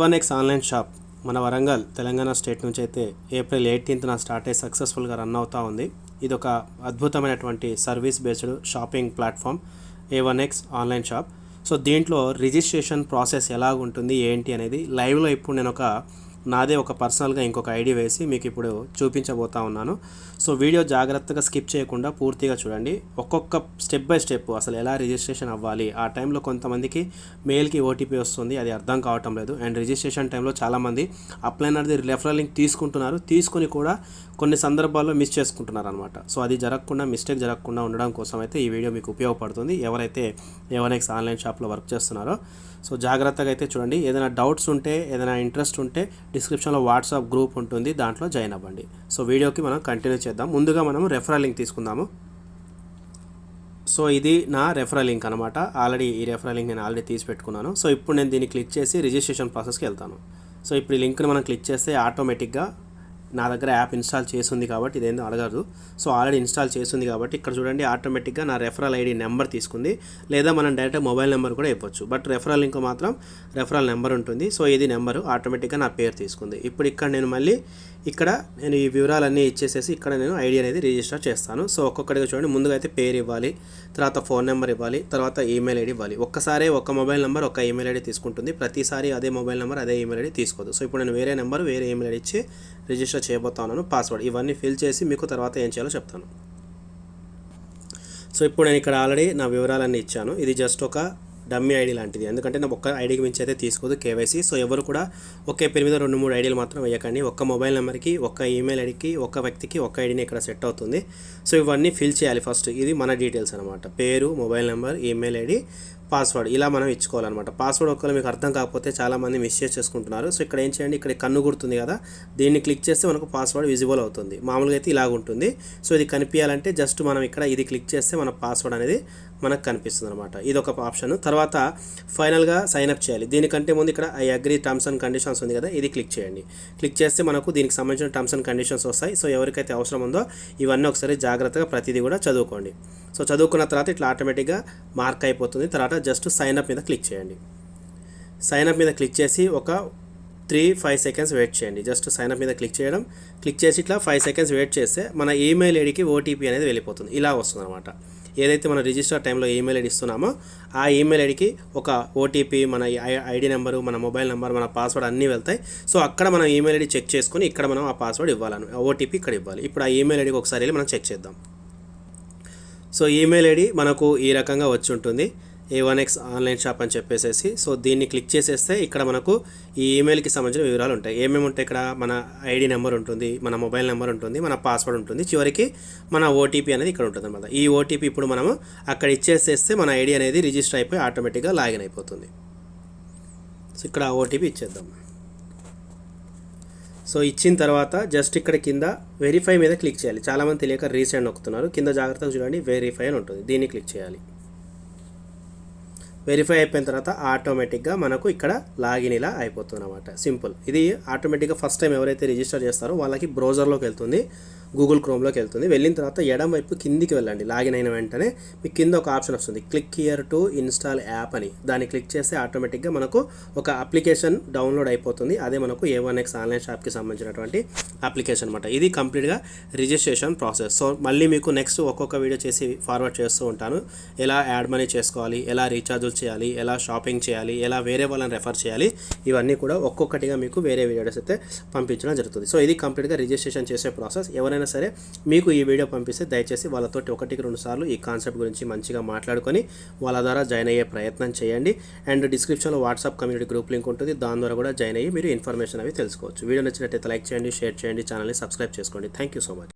One X online shop మన Warangal Telangana state నుంచి అయితే ఏప్రిల్ ఎయిటీన్త్న స్టార్ట్ అయ్యి సక్సెస్ఫుల్గా రన్ అవుతూ ఉంది. ఇది ఒక అద్భుతమైనటువంటి service based shopping platform A one X online shop. So దీంట్లో రిజిస్ట్రేషన్ ప్రాసెస్ ఎలా ఉంటుంది ఏంటి అనేది లైవ్లో ఇప్పుడు నేను ఒక నాదే ఒక పర్సనల్గా ఇంకొక ఐడి వేసి మీకు ఇప్పుడు చూపించబోతా ఉన్నాను. సో వీడియో జాగ్రత్తగా స్కిప్ చేయకుండా పూర్తిగా చూడండి. ఒక్కొక్క స్టెప్ బై స్టెప్ అసలు ఎలా రిజిస్ట్రేషన్ అవ్వాలి ఆ టైంలో కొంతమందికి మెయిల్కి ఓటీపీ వస్తుంది అది అర్థం కావటం లేదు. అండ్ రిజిస్ట్రేషన్ టైంలో చాలామంది అప్లైన్ అనేది రెఫరల్ లింక్ తీసుకుంటున్నారు తీసుకుని కూడా కొన్ని సందర్భాల్లో మిస్ చేసుకుంటున్నారు అనమాట సో అది జరగకుండా మిస్టేక్ జరగకుండా ఉండడం కోసం అయితే ఈ వీడియో మీకు ఉపయోగపడుతుంది. ఎవరైతే ఎవరెక్స్ ఆన్లైన్ షాప్లో వర్క్ చేస్తున్నారో సో జాగ్రత్తగా అయితే చూడండి. ఏదైనా డౌట్స్ ఉంటే ఏదైనా ఇంట్రెస్ట్ ఉంటే డిస్క్రిప్షన్లో వాట్సాప్ గ్రూప్ ఉంటుంది దాంట్లో జాయిన్ అవ్వండి. సో వీడియోకి మనం కంటిన్యూ చేద్దాం. ముందుగా మనం రెఫరల్ లింక్ తీసుకుందాము. సో ఇది నా రెఫరల్ లింక్ అనమాట ఆల్రెడీ ఈ రెఫరల్ లింక్ నేను ఆల్రెడీ తీసి పెట్టుకున్నాను సో ఇప్పుడు నేను దీన్ని క్లిక్ చేసి రిజిస్ట్రేషన్ ప్రాసెస్కి వెళ్తాను. సో ఇప్పుడు ఈ లింక్ని మనం క్లిక్ చేస్తే ఆటోమేటిక్గా నా దగ్గర యాప్ ఇన్స్టాల్ చేసింది కాబట్టి ఇదేందో అడగదు. సో ఆల్రెడీ ఇన్స్టాల్ చేసింది కాబట్టి ఇక్కడ చూడండి ఆటోమేటిక్గా నా రెఫరల్ ఐడి నెంబర్ తీసుకుంది. లేదా మనం డైరెక్ట్ మొబైల్ నెంబర్ కూడా ఇవ్వచ్చు. బట్ రెఫరల్ లింక్ మాత్రం రెఫరల్ నెంబర్ ఉంటుంది. సో ఇది నెంబరు ఆటోమేటిక్గా నా పేరు తీసుకుంది. ఇప్పుడు ఇక్కడ నేను మళ్ళీ ఇక్కడ నేను ఈ వివరాలన్నీ ఇచ్చేసేసి ఇక్కడ నేను ఐడి అనేది రిజిస్టర్ చేస్తాను. సో ఒక్కొక్కటిగా చూడండి ముందుగా అయితే పేరు ఇవ్వాలి తర్వాత ఫోన్ నెంబర్ ఇవ్వాలి తర్వాత ఈమెయిల్ ఐడి ఇవ్వాలి. ఒక్కసారి ఒక మొబైల్ నెంబర్ ఒక ఈమెయిల్ ఐడి తీసుకుంటుంది. ప్రతిసారి అదే మొబైల్ నెంబర్ అదే ఈమెయిల్ ఐడి తీసుకోదు. సో ఇప్పుడు నేను వేరే నెంబర్ వేరే ఈమెయిల్ ఐడి ఇచ్చి రిజిస్టర్ చేయబోతా ఉన్నాను పాస్వర్డ్ ఇవన్నీ ఫిల్ చేసి మీకు తర్వాత ఏం చేయాలో చెప్తాను. సో ఇప్పుడు నేను ఇక్కడ ఆల్రెడీ నా వివరాలన్నీ ఇచ్చాను. ఇది జస్ట్ ఒక డమ్మీ ఐడి లాంటిది. ఎందుకంటే నా ఒక్క ఐడికి మించి అయితే తీసుకోదు కేవైసీ సో. ఎవరు కూడా ఒకే పేరు మీద రెండు మూడు ఐడీలు మాత్రం వేయకండి. ఒక్క మొబైల్ నెంబర్కి ఒక్క ఈమెయిల్ ఐడికి ఒక్క వ్యక్తికి ఒక్క ఐడిని ఇక్కడ సెట్ అవుతుంది. సో ఇవన్నీ ఫిల్ చేయాలి ఫస్ట్ ఇది మన డీటెయిల్స్ అనమాట పేరు mobile number email ID password ఇలా మనం ఇచ్చుకోవాలన్నమాట. పాస్వర్డ్ ఒకవేళ మీకు అర్థం కాకపోతే చాలామంది మిస్ చేసుకుంటున్నారు. సో ఇక్కడ ఏం చేయండి? ఇక్కడ కన్ను గుర్తుంది కదా? దీన్ని క్లిక్ చేస్తే మనకు పాస్వర్డ్ విజిబుల్ అవుతుంది. మామూలుగా అయితే ఇలాగ ఉంటుంది. సో ఇది కనిపించాలంటే జస్ట్ మనం ఇక్కడ ఇది క్లిక్ చేస్తే మన పాస్వర్డ్ అనేది మనకు కనిపిస్తుంది అనమాట ఇది ఒక ఆప్షన్ తర్వాత ఫైనల్గా సైన్అప్ చేయాలి. దీనికంటే ముందు ఇక్కడ I agree terms and conditions ఉంది కదా? ఇది క్లిక్ చేయండి. క్లిక్ చేస్తే మనకు దీనికి సంబంధించిన టర్మ్స్ అండ్ కండిషన్స్ వస్తాయి. సో ఎవరికైతే అవసరం ఉందో ఇవన్నీ ఒకసారి జాగ్రత్తగా ప్రతిదీ కూడా చదువుకోండి. సో చదువుకున్న తర్వాత ఇట్లా ఆటోమేటిక్గా మార్క్ అయిపోతుంది. తర్వాత జస్ట్ సైన్అప్ మీద క్లిక్ చేయండి. సైన్అప్ మీద క్లిక్ చేసి ఒక త్రీ ఫైవ్ సెకండ్స్ వెయిట్ చేయండి. జస్ట్ సైన్అప్ మీద క్లిక్ చేయడం. క్లిక్ చేసి ఇట్లా ఫైవ్ సెకండ్స్ వెయిట్ చేస్తే మన ఈమెయిల్ ఐడికి ఓటీపీ అనేది వెళ్ళిపోతుంది. ఇలా వస్తుంది అనమాట ఏదైతే మన రిజిస్టర్ టైంలో ఈమెయిల్ ఐడి ఇస్తున్నామో ఆ ఈమెయిల్ ఐడికి ఒక ఓటీపీ మన ఐడి నెంబరు మన మొబైల్ నెంబర్ మన పాస్వర్డ్ అన్నీ వెళ్తాయి. సో అక్కడ మనం ఈమెయిల్ ఐడి చెక్ చేసుకొని ఇక్కడ మనం ఆ పాస్వర్డ్ ఇవ్వాలని. ఓటీపీ ఇక్కడ ఇవ్వాలి. ఇప్పుడు ఆ ఈమెయిల్ ఐడికి ఒకసారి వెళ్ళి మనం చెక్ చేద్దాం. సో ఈమెయిల్ ఐడి మనకు ఈ రకంగా వచ్చి ఉంటుంది. A one X online shop అని చెప్పేసేసి సో దీన్ని క్లిక్ చేసేస్తే ఇక్కడ మనకు ఈ ఈమెయిల్కి సంబంధించిన వివరాలు ఉంటాయి. ఏమేమి ఉంటాయి ఇక్కడ మన ఐడి నెంబర్ ఉంటుంది మన మొబైల్ నెంబర్ ఉంటుంది మన పాస్వర్డ్ ఉంటుంది. చివరికి మన ఓటీపీ అనేది ఇక్కడ ఉంటుంది అనమాట ఈ ఓటీపీ ఇప్పుడు మనము అక్కడ ఇచ్చేసేస్తే మన ఐడి అనేది రిజిస్టర్ అయిపోయి ఆటోమేటిక్గా లాగిన్ అయిపోతుంది. సో ఇక్కడ ఆ ఓటీపీ ఇచ్చేద్దాం. సో ఇచ్చిన తర్వాత జస్ట్ ఇక్కడ కింద వెరిఫై మీద క్లిక్ చేయాలి. చాలామంది తెలియక రీసెండ్ నొక్కుతున్నారు. కింద జాగ్రత్తగా చూడండి వెరిఫై అని ఉంటుంది. దీన్ని క్లిక్ చేయాలి. వెరిఫై అయిపోయిన తర్వాత ఆటోమేటిక్గా మనకు ఇక్కడ లాగిన్ ఇలా అయిపోతుంది అనమాట సింపుల్. ఇది ఆటోమేటిక్గా ఫస్ట్ టైం ఎవరైతే రిజిస్టర్ చేస్తారో వాళ్ళకి బ్రౌజర్లోకి వెళ్తుంది. గూగుల్ క్రోమ్లోకి వెళ్తుంది. వెళ్ళిన తర్వాత ఎడం వైపు కిందికి వెళ్ళండి. లాగిన్ అయిన వెంటనే మీకు కింద ఒక ఆప్షన్ వస్తుంది. Click here to install app అని. దాన్ని క్లిక్ చేస్తే ఆటోమేటిక్గా మనకు ఒక అప్లికేషన్ డౌన్లోడ్ అయిపోతుంది. అదే మనకు ఏ వన్ ఎక్స్ ఆన్లైన్ షాప్కి సంబంధించినటువంటి అప్లికేషన్ అనమాట ఇది కంప్లీట్గా రిజిస్ట్రేషన్ ప్రాసెస్. సో మళ్ళీ మీకు నెక్స్ట్ ఒక్కొక్క వీడియో చేసి ఫార్వర్డ్ చేస్తూ ఉంటాను. ఎలా యాడ్ మనీ చేసుకోవాలి? ఎలా రీఛార్జులు చేయాలి? ఎలా షాపింగ్ చేయాలి? ఎలా వేరే వాళ్ళని రెఫర్ చేయాలి? ఇవన్నీ కూడా ఒక్కొక్కటిగా మీకు వేరే వీడియోస్ అయితే పంపించడం జరుగుతుంది. సో ఇది కంప్లీట్గా రిజిస్ట్రేషన్ చేసే ప్రాసెస్. ఎవరైనా సరే మీకు ఈ వీడియో పంపిస్తే దయచేసి వాళ్ళతోటి ఒకటికి రెండు సార్లు ఈ కాన్సెప్ట్ గురించి మంచిగా మాట్లాడుకొని వాళ్ళ ద్వారా జాయిన్ అయ్యే ప్రయత్నం చేయండి. అండ్ డిస్క్రిప్షన్లో వాట్సాప్ కమ్యూనిటీ గ్రూప్ లింక్ ఉంటుంది. దాని ద్వారా కూడా జాయిన్ అయ్యి మీరు ఇన్ఫర్మేషన్ అవి తెలుసుకోవచ్చు. వీడియో నచ్చినట్టయితే లైక్ చేయండి షేర్ చేయండి ఛానల్ని సబ్స్క్రైబ్ చేసుకోండి. Thank you so much.